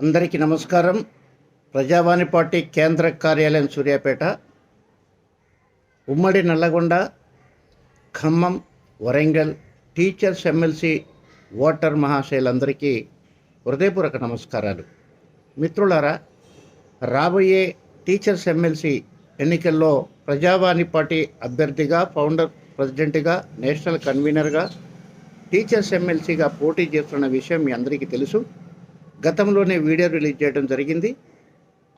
అందరికీ నమస్కారం. ప్రజావాణి పార్టీ కేంద్ర కార్యాలయం సూర్యాపేట ఉమ్మడి Nalgonda Khammam Warangal teachers MLC voter మహాశయులందరికీ హృదయపూర్వక నమస్కారాలు. మిత్రులారా రాబోయే టీచర్స్ ఎమ్మెల్సీ ఎన్నికల్లో ప్రజావాణి పార్టీ అభ్యర్థిగా ఫౌండర్ ప్రెసిడెంట్గా నేషనల్ కన్వీనర్గా టీచర్స్ ఎమ్మెల్సీగా పోటీ చేస్తున్న విషయం మీ అందరికీ తెలుసు. గతంలోనే వీడియో రిలీజ్ చేయడం జరిగింది.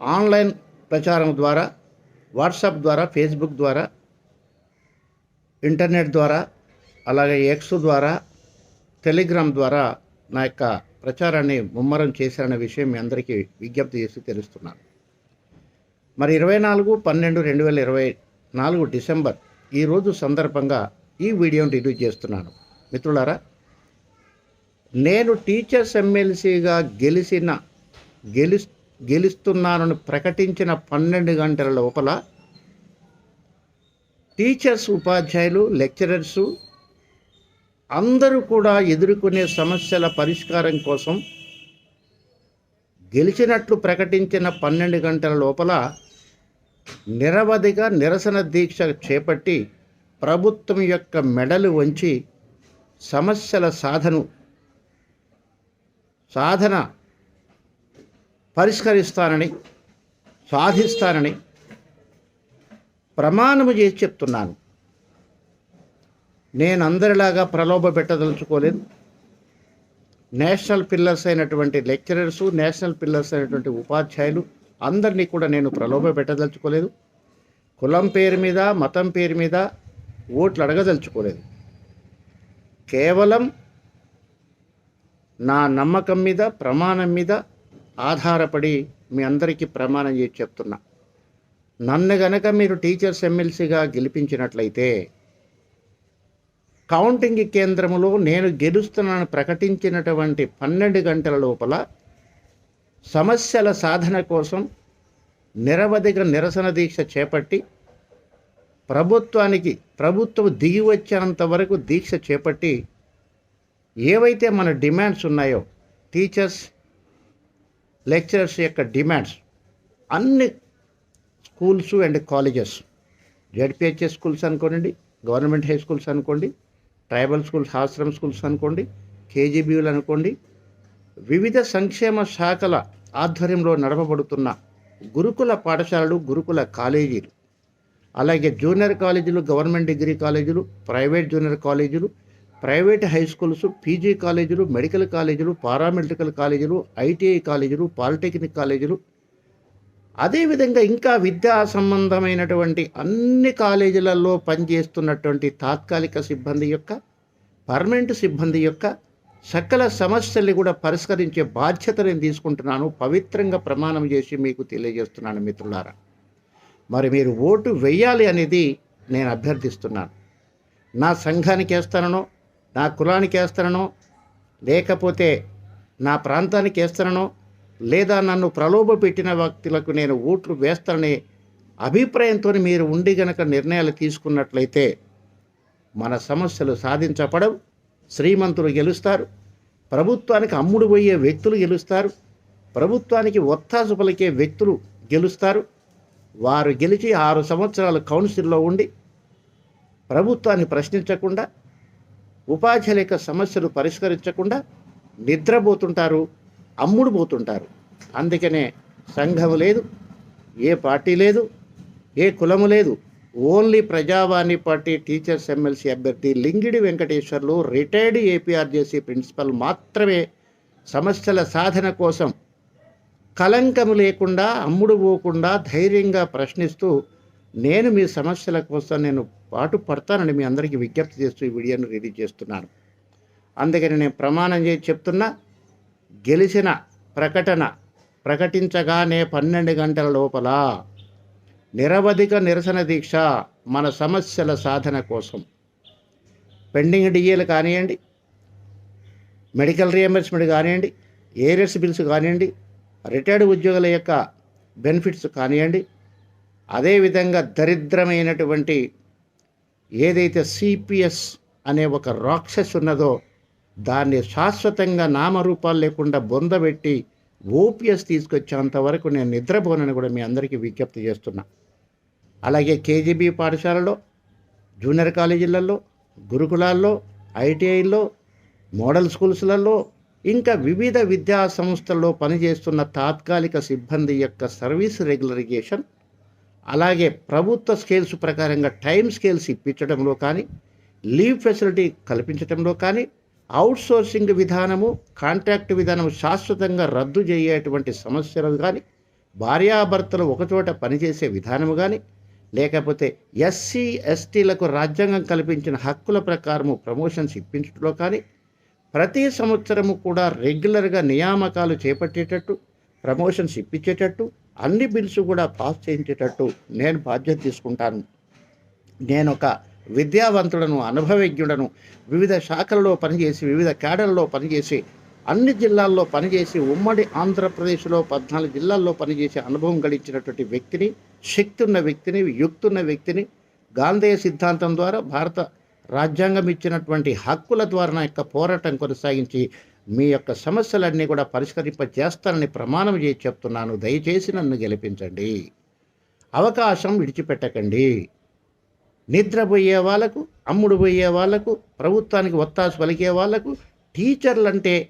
ఆన్లైన్ ప్రచారం ద్వారా వాట్సాప్ ద్వారా ఫేస్బుక్ ద్వారా ఇంటర్నెట్ ద్వారా అలాగే ఎక్స్ ద్వారా టెలిగ్రామ్ ద్వారా నా యొక్క ప్రచారాన్ని ముమ్మరం చేశారనే విషయం మీ అందరికీ విజ్ఞప్తి చేసి తెలుస్తున్నాను. మరి ఇరవై నాలుగు పన్నెండు రెండు వేల ఇరవై నాలుగు డిసెంబర్ ఈరోజు సందర్భంగా ఈ వీడియోను రిలీజ్ చేస్తున్నాను. మిత్రులారా నేను టీచర్స్ ఎమ్మెల్సీగా గెలిచిన గెలి గెలుస్తున్నానని ప్రకటించిన పన్నెండు గంటల లోపల టీచర్స్ ఉపాధ్యాయులు లెక్చరర్సు అందరూ కూడా ఎదుర్కొనే సమస్యల పరిష్కారం కోసం గెలిచినట్లు ప్రకటించిన పన్నెండు గంటల లోపల నిరవధిగా నిరసన దీక్ష చేపట్టి ప్రభుత్వం యొక్క మెడలు వంచి సమస్యల సాధను సాధన పరిష్కరిస్తానని సాధిస్తానని ప్రమాణము చేసి చెప్తున్నాను. నేను అందరిలాగా ప్రలోభ పెట్టదలుచుకోలేదు. నేషనల్ పిల్లర్స్ అయినటువంటి లెక్చరర్సు నేషనల్ పిల్లర్స్ అయినటువంటి ఉపాధ్యాయులు అందరినీ కూడా నేను ప్రలోభ పెట్టదలుచుకోలేదు. కులం పేరు మీద మతం పేరు మీద ఓట్లు అడగదలుచుకోలేదు. కేవలం నా నమ్మకం మీద ప్రమాణం మీద ఆధారపడి మీ అందరికీ ప్రమాణం చేసి చెప్తున్నా. నన్ను గనక మీరు టీచర్స్ ఎమ్మెల్సీగా గెలిపించినట్లయితే కౌంటింగ్ కేంద్రములో నేను గెలుస్తున్నాను ప్రకటించినటువంటి పన్నెండు గంటల లోపల సమస్యల సాధన కోసం నిరవధిక నిరసన దీక్ష చేపట్టి ప్రభుత్వానికి ప్రభుత్వం దిగి వచ్చేంత వరకు దీక్ష చేపట్టి ఏవైతే మన డిమాండ్స్ ఉన్నాయో టీచర్స్ లెక్చరర్స్ యొక్క డిమాండ్స్ అన్ని schools and colleges ZPHS schools అనుకోండి గవర్నమెంట్ హై స్కూల్స్ అనుకోండి ట్రైబల్ స్కూల్స్ ఆశ్రమ స్కూల్స్ అనుకోండి కేజీబీలు అనుకోండి వివిధ సంక్షేమ శాఖల ఆధ్వర్యంలో నడపబడుతున్న గురుకుల పాఠశాలలు గురుకుల కాలేజీలు అలాగే జూనియర్ కాలేజీలు గవర్నమెంట్ డిగ్రీ కాలేజీలు ప్రైవేట్ జూనియర్ కాలేజీలు ప్రైవేట్ హై స్కూల్స్ పీజీ కాలేజీలు మెడికల్ కాలేజీలు పారామెడికల్ కాలేజీలు ఐటీఐ కాలేజీలు పాలిటెక్నిక్ కాలేజీలు. అదేవిధంగా ఇంకా విద్యా సంబంధమైనటువంటి అన్ని కాలేజీలలో పనిచేస్తున్నటువంటి తాత్కాలిక సిబ్బంది యొక్క పర్మనెంట్ సిబ్బంది యొక్క సకల సమస్యల్ని కూడా పరిష్కరించే బాధ్యత నేను తీసుకుంటున్నాను. పవిత్రంగా ప్రమాణం చేసి మీకు తెలియజేస్తున్నాను మిత్రులారా. మరి మీరు ఓటు వేయాలి అనేది నేను అభ్యర్థిస్తున్నాను. నా సంఘానికి వేస్తానో నా కులానికి వేస్తానో లేకపోతే నా ప్రాంతానికి వేస్తానో లేదా నన్ను ప్రలోభ పెట్టిన వ్యక్తులకు నేను ఓట్లు వేస్తాననే అభిప్రాయంతో మీరు ఉండి గనక నిర్ణయాలు తీసుకున్నట్లయితే మన సమస్యలు సాధించపడవు శ్రీమంతులు గెలుస్తారు. ప్రభుత్వానికి అమ్ముడు పోయే వ్యక్తులు గెలుస్తారు. ప్రభుత్వానికి ఒత్తాసు పలికే వ్యక్తులు గెలుస్తారు. వారు గెలిచి ఆరు సంవత్సరాలు కౌన్సిల్లో ఉండి ప్రభుత్వాన్ని ప్రశ్నించకుండా ఉపాధి లేక సమస్యలు పరిష్కరించకుండా నిద్రపోతుంటారు అమ్ముడు పోతుంటారు. అందుకనే సంఘం లేదు ఏ పార్టీ లేదు ఏ కులము లేదు. Only Prajavani party teachers MLC అభ్యర్థి Lingidi Venkateswarlu retired APRJC principal మాత్రమే సమస్యల సాధన కోసం కలంకము లేకుండా అమ్ముడు పోకుండా ధైర్యంగా ప్రశ్నిస్తూ నేను మీ సమస్యల కోసం నేను పాటు పడతానని మీ అందరికీ విజ్ఞప్తి చేస్తూ ఈ వీడియోను రిలీజ్ చేస్తున్నాను. అందుకని నేను ప్రమాణం చేసి చెప్తున్నా గెలిచిన ప్రకటన ప్రకటించగానే పన్నెండు గంటల లోపల నిరవధిక నిరసన దీక్ష మన సమస్యల సాధన కోసం. పెండింగ్ డిఏలు కానివ్వండి మెడికల్ రియంబర్స్మెంట్ కానివ్వండి ఏరియర్స్ బిల్స్ కానివ్వండి రిటైర్డ్ ఉద్యోగుల యొక్క బెనిఫిట్స్ కానివ్వండి అదేవిధంగా దరిద్రమైనటువంటి ఏదైతే సిపిఎస్ అనే ఒక రాక్షస్ ఉన్నదో దాన్ని శాశ్వతంగా నామరూపాలు లేకుండా బొందబెట్టి ఓపీఎస్ తీసుకొచ్చేంత వరకు నేను నిద్రపోనని కూడా మీ అందరికీ విజ్ఞప్తి చేస్తున్నా. అలాగే కేజీబీ పాఠశాలలో జూనియర్ కాలేజీలలో గురుకులాల్లో ఐటీఐల్లో మోడల్ స్కూల్స్లలో ఇంకా వివిధ విద్యా సంస్థల్లో పనిచేస్తున్న తాత్కాలిక సిబ్బంది యొక్క సర్వీస్ రెగ్యులరైజేషన్ అలాగే ప్రభుత్వ స్కేల్స్ ప్రకారంగా టైం స్కేల్స్ ఇప్పించడంలో కానీ లీవ్ ఫెసిలిటీ కల్పించడంలో కానీ అవుట్సోర్సింగ్ విధానము కాంట్రాక్ట్ విధానము శాశ్వతంగా రద్దు చేయేటువంటి సమస్యలు కానీ భార్యాభర్తలు ఒకచోట పనిచేసే విధానము కానీ లేకపోతే ఎస్సీ ఎస్టీలకు రాజ్యాంగం కల్పించిన హక్కుల ప్రకారము ప్రమోషన్స్ ఇప్పించడంలో కానీ ప్రతి సంవత్సరము కూడా రెగ్యులర్గా నియామకాలు చేపట్టేటట్టు ప్రమోషన్స్ ఇప్పించేటట్టు అన్ని బిల్స్ కూడా పాస్ చేయించేటట్టు నేను బాధ్యత తీసుకుంటాను. నేను ఒక విద్యావంతుడను అనుభవజ్ఞుడను వివిధ శాఖల్లో పనిచేసి వివిధ క్యాడర్లో పనిచేసి అన్ని జిల్లాల్లో పనిచేసి ఉమ్మడి ఆంధ్రప్రదేశ్లో పద్నాలుగు జిల్లాల్లో పనిచేసే అనుభవం గడించినటువంటి వ్యక్తిని శక్తి ఉన్న వ్యక్తిని యుక్తున్న వ్యక్తిని గాంధేయ సిద్ధాంతం ద్వారా భారత రాజ్యాంగం ఇచ్చినటువంటి హక్కుల ద్వారా నా యొక్క పోరాటం కొనసాగించి మీ యొక్క సమస్యలన్నీ కూడా పరిష్కరింప చేస్తానని ప్రమాణం చేసి చెప్తున్నాను. దయచేసి నన్ను గెలిపించండి. అవకాశం విడిచిపెట్టకండి. నిద్రపోయే వాళ్ళకు అమ్ముడు పోయే వాళ్ళకు ప్రభుత్వానికి ఒత్తాసు పలికే వాళ్ళకు టీచర్లంటే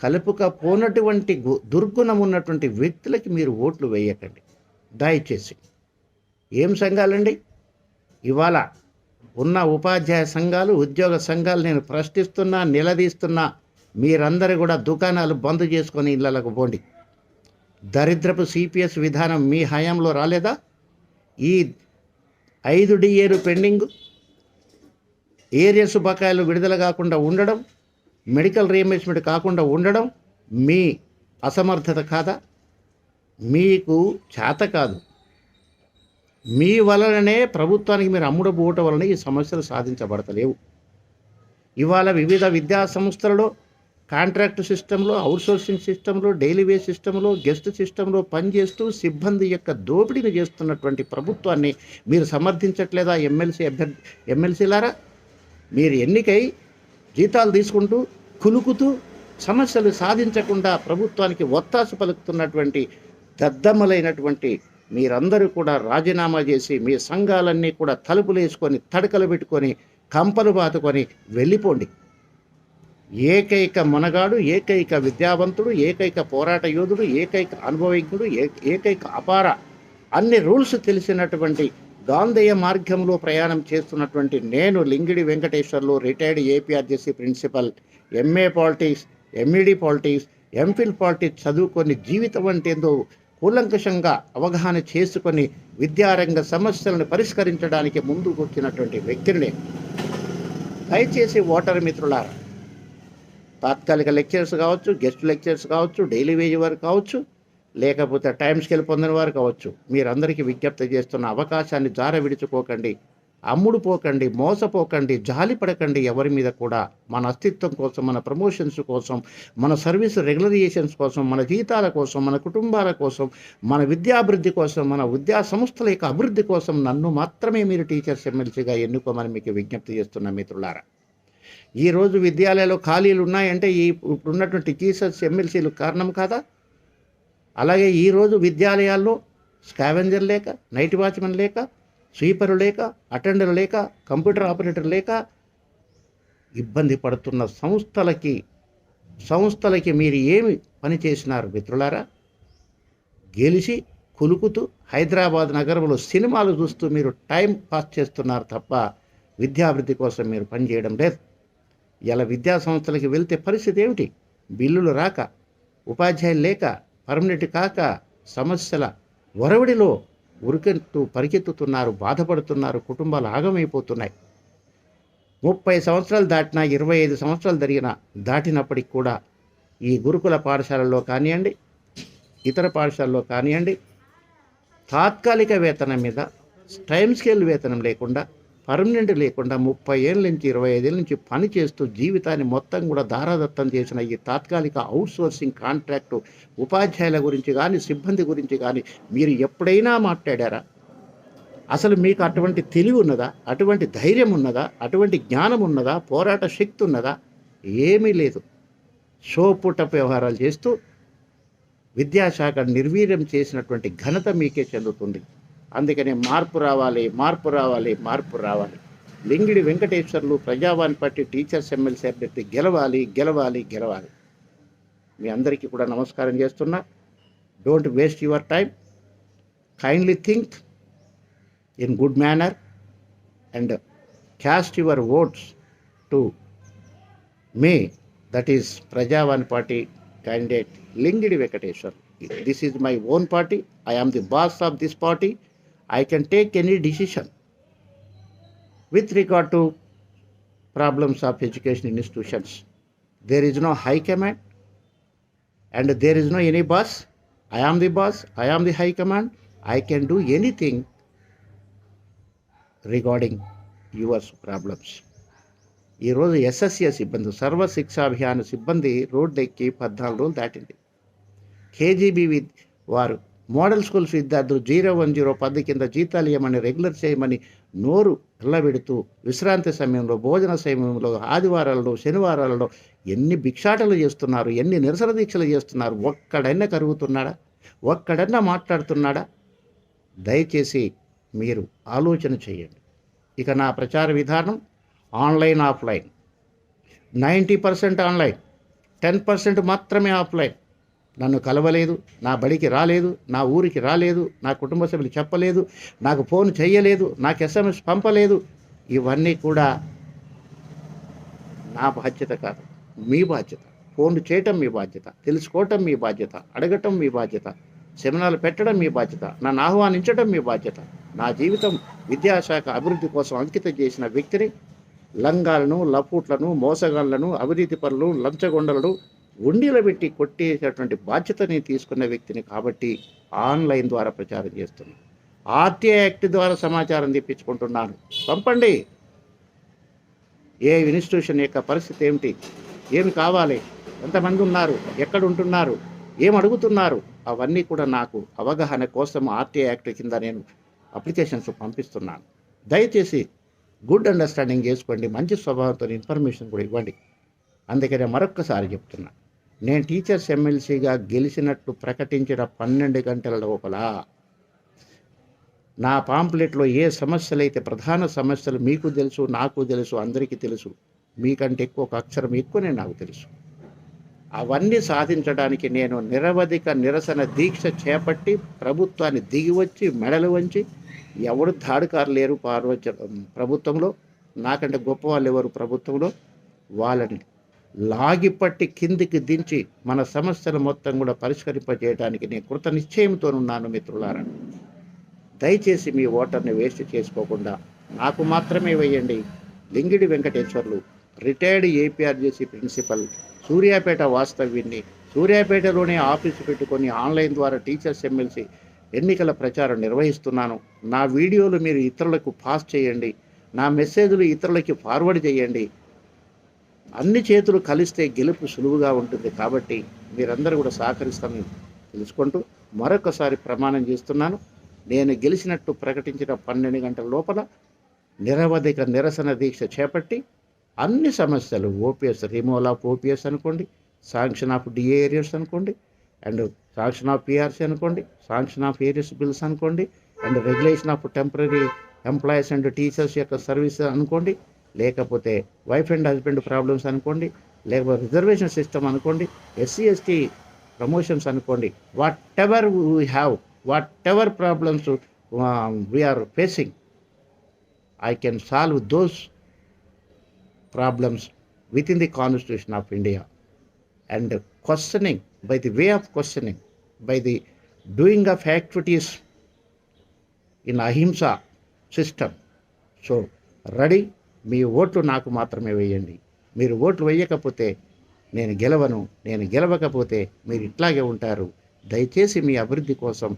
కలుపుకపోనటువంటి గు- దుర్గుణం ఉన్నటువంటి వ్యక్తులకి మీరు ఓట్లు వేయకండి. దయచేసి. ఏం సంఘాలండి? ఇవాళ ఉన్న ఉపాధ్యాయ సంఘాలు ఉద్యోగ సంఘాలు నేను ప్రశ్నిస్తున్నా నిలదీస్తున్నా మీరందరూ కూడా దుకాణాలు బంద్ చేసుకొని ఇళ్ళకు పోండి. దరిద్రపు సిపిఎస్ విధానం మీ హయాంలో రాలేదా? ఈ ఐదు డిఏలు పెండింగ్? ఏరియస్ బకాయిలు విడుదల కాకుండా ఉండడం మెడికల్ రీఎంబర్స్మెంట్ కాకుండా ఉండడం మీ అసమర్థత కాదా? మీకు చేత కాదు. మీ వలననే ప్రభుత్వానికి మీరు అమ్ముడు పోవటం వలన ఈ సమస్యలు సాధించబడతలేవు. ఇవాళ వివిధ విద్యా సంస్థలలో కాంట్రాక్ట్ సిస్టంలో అవుట్సోర్సింగ్ సిస్టంలో డైలీ వే సిస్టంలో గెస్ట్ సిస్టంలో పనిచేస్తూ సిబ్బంది యొక్క దోపిడీని చేస్తున్నటువంటి ప్రభుత్వాన్ని మీరు సమర్థించట్లేదా ఎమ్మెల్సీ అభ్యర్థి ఎమ్మెల్సీలారా? మీరు ఎన్నికై జీతాలు తీసుకుంటూ కులుకుతూ సమస్యలు సాధించకుండా ప్రభుత్వానికి ఒత్తాసు పలుకుతున్నటువంటి దద్దమ్మలైనటువంటి మీరందరూ కూడా రాజీనామా చేసి మీ సంఘాలన్నీ కూడా తలుపులు వేసుకొని తడకలు పెట్టుకొని కంపలు బాతుకొని వెళ్ళిపోండి. ఏకైక మునగాడు ఏకైక విద్యావంతుడు ఏకైక పోరాట యోధుడు ఏకైక అనుభవజ్ఞుడు ఏ- ఏకైక అపార అన్ని రూల్స్ తెలిసినటువంటి గాంధేయ మార్గంలో ప్రయాణం చేస్తున్నటువంటి నేను Lingidi Venkateswarlu retired APRJC principal MA politics MEd politics MPhil politics చదువుకొని జీవితం అంటే ఏందో కూలంకషంగా అవగాహన చేసుకొని విద్యారంగ సమస్యలను పరిష్కరించడానికి ముందుకు వచ్చినటువంటి వ్యక్తిని దయచేసి ఓటర్ మిత్రులారా తాత్కాలిక లెక్చర్స్ కావచ్చు గెస్ట్ లెక్చర్స్ కావచ్చు డైలీ వేజ్ వారు కావచ్చు లేకపోతే టైం స్కేల్ పొందిన వారు కావచ్చు. మీరందరికీ విజ్ఞప్తి చేస్తున్న అవకాశాన్ని జార విడుచుకోకండి అమ్ముడు పోకండి మోసపోకండి జాలి పడకండి ఎవరి మీద కూడా. మన అస్తిత్వం కోసం మన ప్రమోషన్స్ కోసం మన సర్వీస్ రెగ్యులరైజేషన్స్ కోసం మన జీతాల కోసం మన కుటుంబాల కోసం మన విద్యాభివృద్ధి కోసం మన విద్యా సంస్థల యొక్క అభివృద్ధి కోసం నన్ను మాత్రమే మీరు టీచర్స్ ఎమ్మెల్సీగా ఎన్నుకోమని మీకు విజ్ఞప్తి చేస్తున్న మిత్రులారా. ఈరోజు విద్యాలయాల్లో ఖాళీలు ఉన్నాయంటే ఈ ఇప్పుడు ఉన్నటువంటి టీచర్స్ ఎమ్మెల్సీలు కారణం కాదా? అలాగే ఈరోజు విద్యాలయాల్లో స్కావెంజర్ లేక నైట్ వాచ్మెన్ లేక స్వీపర్ లేక అటెండర్ లేక కంప్యూటర్ ఆపరేటర్ లేక ఇబ్బంది పడుతున్న సంస్థలకి సంస్థలకి మీరు ఏమి పని చేసినారు మిత్రులారా? గెలిచి కులుకుతూ హైదరాబాద్ నగరంలో సినిమాలు చూస్తూ మీరు టైం పాస్ చేస్తున్నారు తప్ప విద్యాభివృద్ధి కోసం మీరు పనిచేయడం లేదు. ఇలా విద్యా సంస్థలకి వెళ్తే పరిస్థితి ఏమిటి? బిల్లులు రాక ఉపాధ్యాయులు లేక పర్మనెంట్ కాక సమస్యల ఒరవడిలో ఉరికెత్తు పరిగెత్తుతున్నారు బాధపడుతున్నారు కుటుంబాలు ఆగమైపోతున్నాయి. ముప్పై సంవత్సరాలు దాటినా ఇరవై ఐదు సంవత్సరాలు జరిగిన దాటినప్పటికి కూడా ఈ గురుకుల పాఠశాలల్లో కానివ్వండి ఇతర పాఠశాలలో కానివ్వండి తాత్కాలిక వేతనం మీద టైం స్కేల్ వేతనం లేకుండా పర్మనెంట్ లేకుండా ముప్పై ఏళ్ళ నుంచి ఇరవై ఐదేళ్ళ నుంచి పని చేస్తూ జీవితాన్ని మొత్తం కూడా దారాదత్తం చేసిన ఈ తాత్కాలిక అవుట్సోర్సింగ్ కాంట్రాక్టు ఉపాధ్యాయుల గురించి కానీ సిబ్బంది గురించి కానీ మీరు ఎప్పుడైనా మాట్లాడారా? అసలు మీకు అటువంటి తెలివి ఉన్నదా? అటువంటి ధైర్యం ఉన్నదా? అటువంటి జ్ఞానం ఉన్నదా? పోరాట శక్తి ఉన్నదా? ఏమీ లేదు. షోపుట వ్యవహారాలు చేస్తూ విద్యాశాఖ నిర్వీర్యం చేసినటువంటి ఘనత మీకే చెందుతుంది. అందుకనే మార్పు రావాలి మార్పు రావాలి మార్పు రావాలి. Lingidi Venkateswarlu Prajavani party teachers MLC అభ్యర్థి గెలవాలి గెలవాలి గెలవాలి. మీ అందరికీ కూడా నమస్కారం చేస్తున్నా. Don't waste your time kindly think in good manner and cast your votes to me that is Prajavani party candidate Lingidi Venkateswar this is my own party I am the boss of this party I can take any decision with regard to problems of education institutions. There is no high command and there is no any boss. I am the boss. I am the high command. I can do anything regarding your problems. ఈరోజు SSA సిబ్బంది సర్వ శిక్షా అభియాన సిబ్బంది road ఎక్కి పద్నాలుగు రోజులు దాటింది KGB వి వారు మోడల్ స్కూల్స్ విద్యార్థులు జీరో వన్ జీరో పది కింద జీతాలు ఇవ్వమని రెగ్యులర్ చేయమని నోరు ఎల్లబెడుతూ విశ్రాంతి సమయంలో భోజన సమయంలో ఆదివారాలలో శనివారాలలో ఎన్ని భిక్షాటలు చేస్తున్నారు ఎన్ని నిరసన దీక్షలు చేస్తున్నారు ఒక్కడైనా కరుగుతున్నాడా? ఒక్కడన్నా మాట్లాడుతున్నాడా? దయచేసి మీరు ఆలోచన చేయండి. ఇక నా ప్రచార విధానం online offline. Ninety percent online ten percent మాత్రమే ఆఫ్లైన్. నన్ను కలవలేదు నా బడికి రాలేదు నా ఊరికి రాలేదు నా కుటుంబ సభ్యులు చెప్పలేదు నాకు ఫోన్ చేయలేదు నాకు ఎస్ఎంఎస్ పంపలేదు. ఇవన్నీ కూడా నా బాధ్యత కాదు. మీ బాధ్యత. ఫోన్ చేయటం మీ బాధ్యత. తెలుసుకోవటం మీ బాధ్యత. అడగటం మీ బాధ్యత. సెమినార్లు పెట్టడం మీ బాధ్యత. నన్ను ఆహ్వానించడం మీ బాధ్యత. నా జీవితం విద్యాశాఖ అభివృద్ధి కోసం అంకితం చేసిన వ్యక్తిని లంగాలను లపూట్లను మోసగాళ్ళను అవినీతి పనులు లంచగొండలను ఉండీలు పెట్టి కొట్టేసేటువంటి బాధ్యత నేను తీసుకున్న వ్యక్తిని కాబట్టి ఆన్లైన్ ద్వారా ప్రచారం చేస్తున్నాను ఆర్టీఐ యాక్ట్ ద్వారా సమాచారం తెప్పించుకుంటున్నాను. పంపండి. ఏ ఇన్స్టిట్యూషన్ యొక్క పరిస్థితి ఏమిటి? ఏమి కావాలి? ఎంతమంది ఉన్నారు? ఎక్కడ ఉంటున్నారు ఏం అడుగుతున్నారు? అవన్నీ కూడా నాకు అవగాహన కోసం ఆర్టీఐ యాక్ట్ కింద నేను అప్లికేషన్స్ పంపిస్తున్నాను. దయచేసి గుడ్ అండర్స్టాండింగ్ చేసుకోండి. మంచి స్వభావంతో ఇన్ఫర్మేషన్ కూడా ఇవ్వండి. అందుకనే మరొక్కసారి చెప్తున్నాను నేను టీచర్స్ ఎమ్మెల్సీగా గెలిచినట్లు ప్రకటించిన పన్నెండు గంటల లోపల నా పాంప్లెట్లో ఏ సమస్యలు అయితే ప్రధాన సమస్యలు మీకు తెలుసు నాకు తెలుసు అందరికీ తెలుసు మీకంటే ఎక్కువ ఒక అక్షరం ఎక్కువనే నాకు తెలుసు. అవన్నీ సాధించడానికి నేను నిరవధిక నిరసన దీక్ష చేపట్టి ప్రభుత్వాన్ని దిగివచ్చి మెడలు వంచి ఎవరు దాడుకారు లేరు పార్వచ ప్రభుత్వంలో. నాకంటే గొప్ప వాళ్ళు ఎవరు ప్రభుత్వంలో? వాళ్ళని లాగిపట్టి కిందికి దించి మన సమస్యలు మొత్తం కూడా పరిష్కరింపజేయడానికి నేను కృత నిశ్చయంతో ఉన్నాను మిత్రులారా. దయచేసి మీ ఓటర్ని వేస్ట్ చేసుకోకుండా నాకు మాత్రమే వేయండి. Lingidi Venkateswarlu retired APRJC principal Suryapet వాస్తవ్యాన్ని సూర్యాపేటలోనే ఆఫీసు పెట్టుకొని ఆన్లైన్ ద్వారా టీచర్స్ ఎమ్మెల్సీ ఎన్నికల ప్రచారం నిర్వహిస్తున్నాను. నా వీడియోలు మీరు ఇతరులకు పాస్ చేయండి. నా మెసేజ్లు ఇతరులకి ఫార్వర్డ్ చేయండి. అన్ని చేతులు కలిస్తే గెలుపు సులువుగా ఉంటుంది కాబట్టి మీరందరూ కూడా సహకరిస్తామని తెలుసుకుంటూ మరొకసారి ప్రమాణం చేస్తున్నాను. నేను గెలిచినట్టు ప్రకటించిన పన్నెండు గంటల లోపల నిరవధిక నిరసన దీక్ష చేపట్టి అన్ని సమస్యలు ఓపీఎస్ రిమూవల్ ఆఫ్ ఓపీఎస్ అనుకోండి శాంక్షన్ ఆఫ్ డిఏ ఏరియర్స్ అనుకోండి అండ్ శాంక్షన్ ఆఫ్ పిఆర్సీ అనుకోండి శాంక్షన్ ఆఫ్ ఏరియర్స్ బిల్స్ అనుకోండి and regulation of temporary employees and teachers యొక్క సర్వీస్ అనుకోండి లేకపోతే వైఫ్ అండ్ హస్బెండ్ ప్రాబ్లమ్స్ అనుకోండి లేకపోతే రిజర్వేషన్ సిస్టమ్ అనుకోండి ఎస్సీ ఎస్టీ ప్రమోషన్స్ అనుకోండి whatever we have whatever problems we are facing I can solve those problems within the constitution of India and questioning by the way of questioning by the doing of activities in ahimsa system so ready మీ ఓట్లు నాకు మాత్రమే వేయండి. మీరు ఓట్లు వేయకపోతే నేను గెలవను. నేను గెలవకపోతే మీరు ఇట్లాగే ఉంటారు. దయచేసి మీ అభివృద్ధి కోసం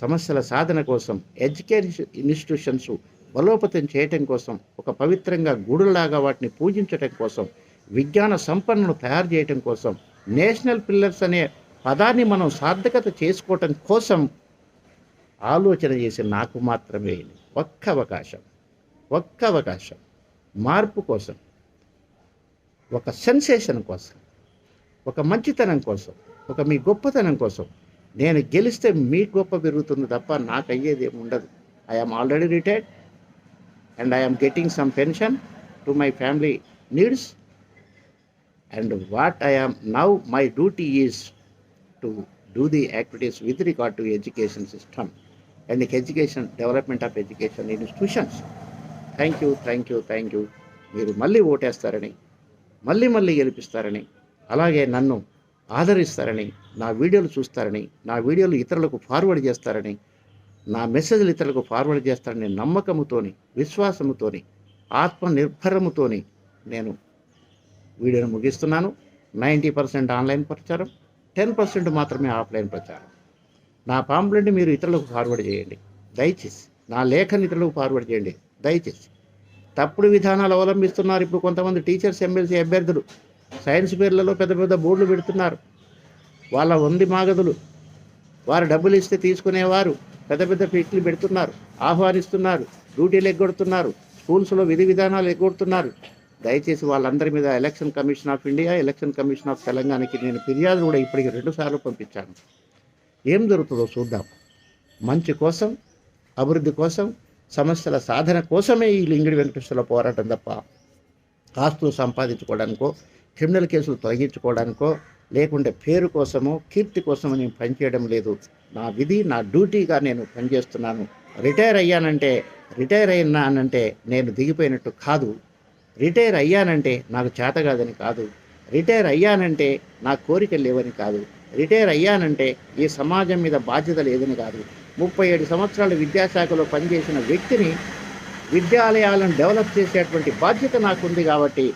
సమస్యల సాధన కోసం ఎడ్యుకేషన్ ఇన్స్టిట్యూషన్స్ బలోపతం చేయటం కోసం ఒక పవిత్రంగా గూడులాగా వాటిని పూజించటం కోసం విజ్ఞాన సంపన్నులు తయారు చేయటం కోసం నేషనల్ పిల్లర్స్ అనే పదాన్ని మనం సార్థకత చేసుకోవటం కోసం ఆలోచన చేసి నాకు మాత్రమే ఒక్క అవకాశం. ఒక్క అవకాశం. మార్పు కోసం ఒక సెన్సేషన్ కోసం ఒక మంచితనం కోసం ఒక మీ గొప్పతనం కోసం నేను గెలిస్తే మీ గొప్ప పెరుగుతుంది తప్ప నాకు అయ్యేది ఏమి ఉండదు. I'm already retired and I'm getting some pension to my family needs and what I'm now my duty is to do the activities with regard to education system and education development of education institutions thank you thank you thank you. మీరు మళ్ళీ ఓటేస్తారని మళ్ళీ మళ్ళీ గెలిపిస్తారని అలాగే నన్ను ఆదరిస్తారని నా వీడియోలు చూస్తారని నా వీడియోలు ఇతరులకు ఫార్వర్డ్ చేస్తారని నా మెసేజ్లు ఇతరులకు ఫార్వర్డ్ చేస్తారని నమ్మకముతోని విశ్వాసముతోని ఆత్మనిర్భరముతోని నేను వీడియోను ముగిస్తున్నాను. నైంటీ పర్సెంట్ ఆన్లైన్ ప్రచారం టెన్ పర్సెంట్ మాత్రమే ఆఫ్లైన్ ప్రచారం. నా పాంప్లెంట్ మీరు ఇతరులకు ఫార్వర్డ్ చేయండి. దయచేసి నా లేఖను ఇతరులకు ఫార్వర్డ్ చేయండి. దయచేసి. తప్పుడు విధానాలు అవలంబిస్తున్నారు. ఇప్పుడు కొంతమంది టీచర్స్ ఎమ్మెల్సీ అభ్యర్థులు సైన్స్ పేర్లలో పెద్ద పెద్ద బోర్డులు పెడుతున్నారు. వాళ్ళ ఉంది మాగదులు. వారు డబ్బులు ఇస్తే తీసుకునేవారు. పెద్ద పెద్ద ఫీట్లు పెడుతున్నారు. ఆహ్వానిస్తున్నారు. డ్యూటీలు ఎగ్గొడుతున్నారు. స్కూల్స్లో విధి విధానాలు ఎగ్గొడుతున్నారు. దయచేసి వాళ్ళందరి మీద election commission of India election commission of తెలంగాణకి నేను ఫిర్యాదు కూడా ఇప్పటికి రెండు సార్లు పంపించాను. ఏం జరుగుతుందో చూద్దాం. మంచి కోసం అభివృద్ధి కోసం సమస్యల సాధన కోసమే ఈ లింగిడి వెంకటేశ్వర పోరాటం తప్ప ఆస్తులు సంపాదించుకోవడానికో క్రిమినల్ కేసులు తొలగించుకోవడానికో లేకుంటే పేరు కోసమో కీర్తి కోసమో నేను పనిచేయడం లేదు. నా విధి నా డ్యూటీగా నేను పనిచేస్తున్నాను. రిటైర్ అయ్యానంటే రిటైర్ అయ్యానంటే నేను దిగిపోయినట్టు కాదు. రిటైర్ అయ్యానంటే నాకు చేత కాదని కాదు. రిటైర్ అయ్యానంటే నా కోరికలు లేవని కాదు. రిటైర్ అయ్యానంటే ఈ సమాజం మీద బాధ్యత లేదని కాదు. ముప్పై ఏడు సంవత్సరాలు విద్యాశాఖలో పనిచేసిన వ్యక్తిని విద్యాలయాలను డెవలప్ చేసేటువంటి బాధ్యత నాకుంది కాబట్టి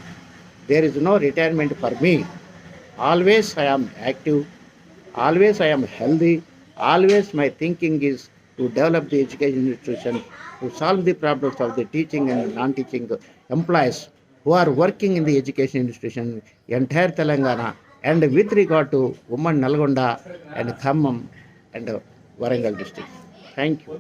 there is no retirement for me always I am active always I am healthy always my thinking is to develop the education institution to solve the problems of the teaching and non teaching employees who are working in the education institution entire Telangana and with regard to Oommen Nalgonda and Khammam and Warangal district thank you